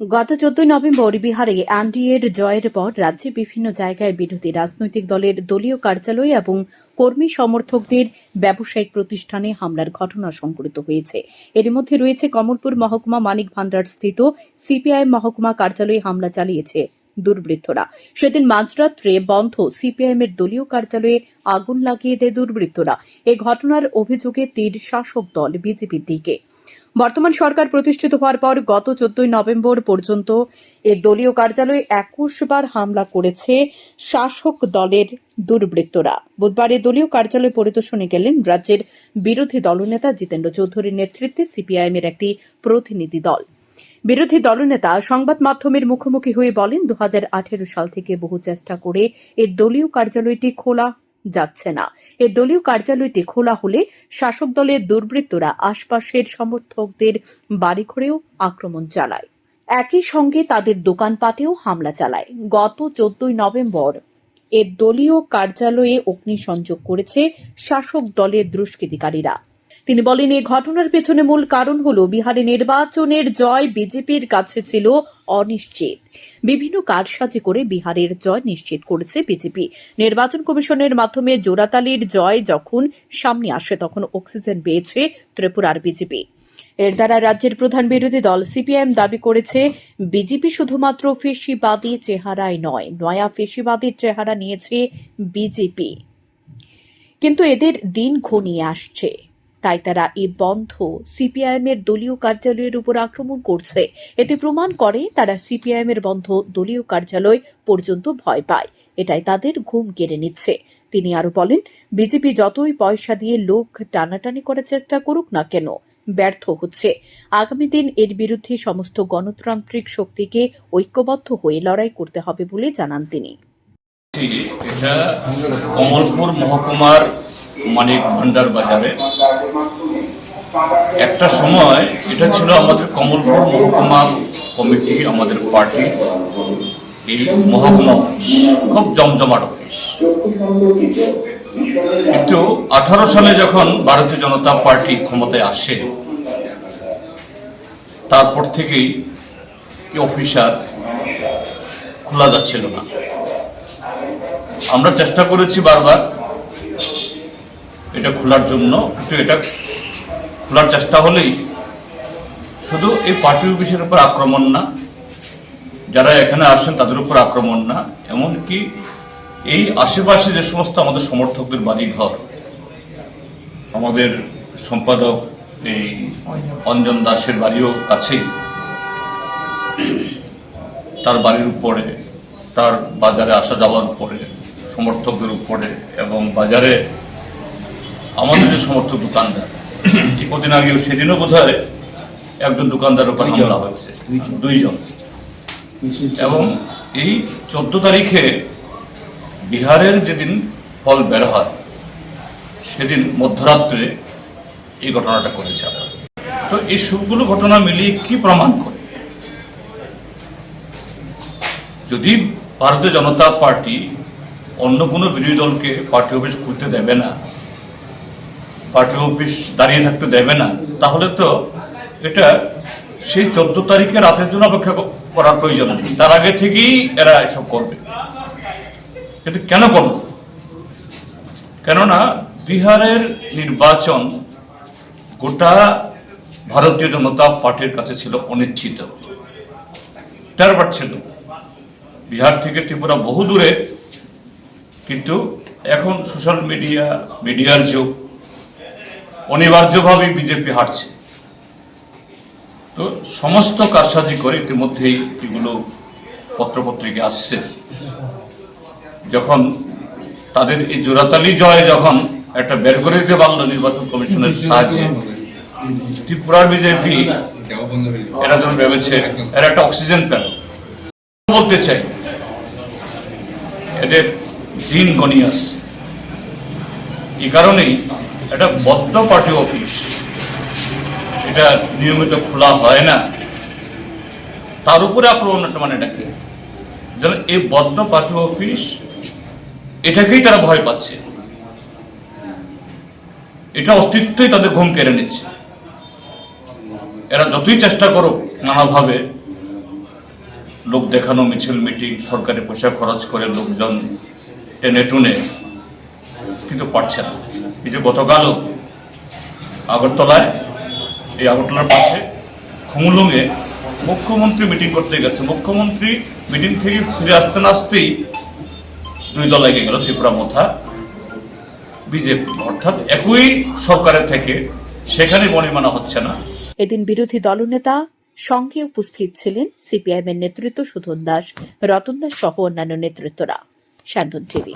গত চোদ্দই নভেম্বর বিহারে এনডিএর জয়ের পর রাজ্যে বিভিন্ন জায়গায় বিরোধী রাজনৈতিক দলের দলীয় কার্যালয় এবং কর্মী সমর্থকদের ব্যবসায়িক প্রতিষ্ঠানে হামলার ঘটনা সংঘটিত হয়েছে। এর মধ্যে রয়েছে কমলপুর মহকুমা মানিক ভান্ডার স্থিত সিপিআই মহকুমা কার্যালয়ে হামলা চালিয়েছে দুর্বৃত্তরা। সেদিন মাঝরাত্রে বন্ধ সিপিআইএম এর দলীয় কার্যালয়ে আগুন লাগিয়ে দেয় দুর্বৃত্তরা। এ ঘটনার অভিযোগে তীর শাসক দল বিজেপির দিকে। বর্তমান সরকার প্রতিষ্ঠিত হওয়ার পর গত চোদ্দই নভেম্বর পর্যন্ত এর দলীয় কার্যালয়ে একুশ বার হামলা করেছে শাসক দলের দুর্বৃত্তরা। বুধবার দলীয় কার্যালয় পরিদর্শনে গেলেন রাজ্যের বিরোধী দলনেতা জিতেন্দ্র চৌধুরীর নেতৃত্বে সিপিআইএম এর একটি প্রতিনিধি দল। বিরোধী দলনেতা সংবাদ মাধ্যমের মুখোমুখি হয়ে বলেন দু হাজার আঠেরো সাল থেকে বহু চেষ্টা করে এই দলীয় কার্যালয়টি খোলা যাচ্ছে না। এর দলীয় কার্যালয়টি খোলা হলে শাসক দলের দুর্বৃত্তরা আশপাশের সমর্থকদের বাড়িঘরেও আক্রমণ চালায়। একই সঙ্গে তাদের দোকানপাটেও হামলা চালায়। গত চোদ্দই নভেম্বর এর দলীয় কার্যালয়ে অগ্নিসংযোগ করেছে শাসক দলের দুষ্কৃতিকারীরা। তিনি বলেন এই ঘটনার পেছনে মূল কারণ হল বিহারে নির্বাচনের জয় বিজেপির কাছে ছিল অনিশ্চিত। বিভিন্ন কারসাজি করে বিহারের জয় নিশ্চিত করেছে বিজেপি। নির্বাচন কমিশনের মাধ্যমে জোড়াতালির জয় যখন সামনে আসে, তখন অক্সিজেন পেয়েছে ত্রিপুরার বিজেপি। এর দ্বারা রাজ্যের প্রধান বিরোধী দল সিপিআইএম দাবি করেছে, বিজেপি শুধুমাত্র ফেসিবাদী চেহারায় নয়, নয়া ফেসিবাদীর চেহারা নিয়েছে বিজেপি। কিন্তু এদের দিন ঘনিয়ে আসছে। তাই তারা এই বন্ধ সিপিআইএম এর দলীয় কার্যালয়ের উপর আক্রমণ করছে। এতে প্রমাণ করে তারা সিপিআইএম এর বন্ধ দলীয় কার্যালয় পর্যন্ত ভয় পায়। এটাই তাদের ঘুম কেড়ে নিচ্ছে। তিনি আরও বলেন, বিজেপি যতই পয়সা দিয়ে লোক টানাটানি করার চেষ্টা করুক না কেন, ব্যর্থ হচ্ছে। আগামী দিন এর বিরুদ্ধে সমস্ত গণতান্ত্রিক শক্তিকে ঐক্যবদ্ধ হয়ে লড়াই করতে হবে বলে জানান তিনি। কমলপুর মহকুমার মানিক ভান্ডার বাজারে। একটা সময় এটা ছিল আমাদের কমলপুর মহকুমা কমিটি, আমাদের পার্টি, এই মহকুমা অফিস, খুব জমজমাট অফিস। কিন্তু আঠারো সালে যখন ভারতীয় জনতা পার্টি ক্ষমতায় আসে, তারপর থেকেই অফিসার খোলা যাচ্ছিল না। আমরা চেষ্টা করেছি বারবার এটা খোলার জন্য কিন্তু এটা খোলার চেষ্টা হলেই শুধু এই পার্টি অফিসের উপর আক্রমণ না, যারা এখানে আসেন তাদের উপর আক্রমণ না, এমনকি এই আশেপাশে যে সমস্ত আমাদের সমর্থকদের বাড়ি ঘর আমাদের সম্পাদক এই অঞ্জন দাসের বাড়িও কাছেই তার বাড়ির উপরে, তার বাজারে আসা যাওয়ার উপরে, সমর্থকদের উপরে এবং বাজারে আমাদের যে সমর্থক দোকানদার। কদিন আগে সেদিনও বোধ হয় একজন দোকানদার উপর হামলা হয়েছে। দুইজন। এবং এই চোদ্দ তারিখে বিহারের যেদিন ফল বের হয় সেদিন মধ্যরাত্রে এই ঘটনাটা করেছে তো এই সবগুলো ঘটনা মিলিয়ে কি প্রমাণ করে? যদি ভারতীয় জনতা পার্টি অন্য কোনো বিরোধী দলকে পার্টি অফিস খুলতে দেবে না পার্টি অফিস দাঁড়িয়ে থাকতে দেবে না, তাহলে তো এটা সেই চোদ্দ তারিখে রাতের জন্য অপেক্ষা করার প্রয়োজন নেই। তার আগে থেকেই এরা এসব করবে। কিন্তু কেন করবে কেননা বিহারের নির্বাচন গোটা ভারতীয় জনতা পার্টির কাছে ছিল অনিশ্চিত। তেরো ছিল। বিহার থেকে ত্রিপুরা বহু দূরে কিন্তু এখন সোশ্যাল মিডিয়া, মিডিয়ার যুগ অনিবার্যভাবে বিজেপি হাঁটছে তো সমস্ত কারসাজি করে ইতিমধ্যেই এগুলো পত্রপত্রিকা আসছে। যখন তাদের এই জোরাতালি জয় যখন একটা বের করে দিতে পারল নির্বাচন কমিশনের সাহায্যে ত্রিপুরার বিজেপি এরা যখন ভেবেছে, এরা একটা অক্সিজেন পেল বলতে চাই, এদের দিন গণিয়ে আসছে এই কারণেই এটা বদ্ধ পার্টি অফিস। এটা নিয়মিত খোলা হয় না। তার উপরে আক্রমণটা মানে এটাকে। যেন এই বদ্ধ পার্টি অফিস, এটাকেই তারা ভয় পাচ্ছে। এটা অস্তিত্বই তাদের ঘুম কেড়ে নিচ্ছে। এরা যতই চেষ্টা করুক নানাভাবে লোক দেখানো, মিছিল, মিটিং, সরকারি পয়সা খরচ করে লোকজন টেনে টুনে, কিন্তু পারছে না। এই যে গতকালও আগরতলায়, এই আগরতলার পাশে খুমুলুঙে মুখ্যমন্ত্রী মিটিং করতে গেছে। মুখ্যমন্ত্রী মিটিং থেকে ফিরে আসতে না আসতেই দুই দল লেগে গেল, ত্রিপুরা মোথা, বিজেপি অর্থাৎ একই সরকারের থেকে সেখানে বনিমানা হচ্ছে না। এদিন বিরোধী দলনেতা সঙ্গে উপস্থিত ছিলেন সিপিআইএম এর নেতৃত্ব সুধন দাস, রতন দাস সহ অন্যান্য নেতৃত্বরা। স্যান্দন টিভি।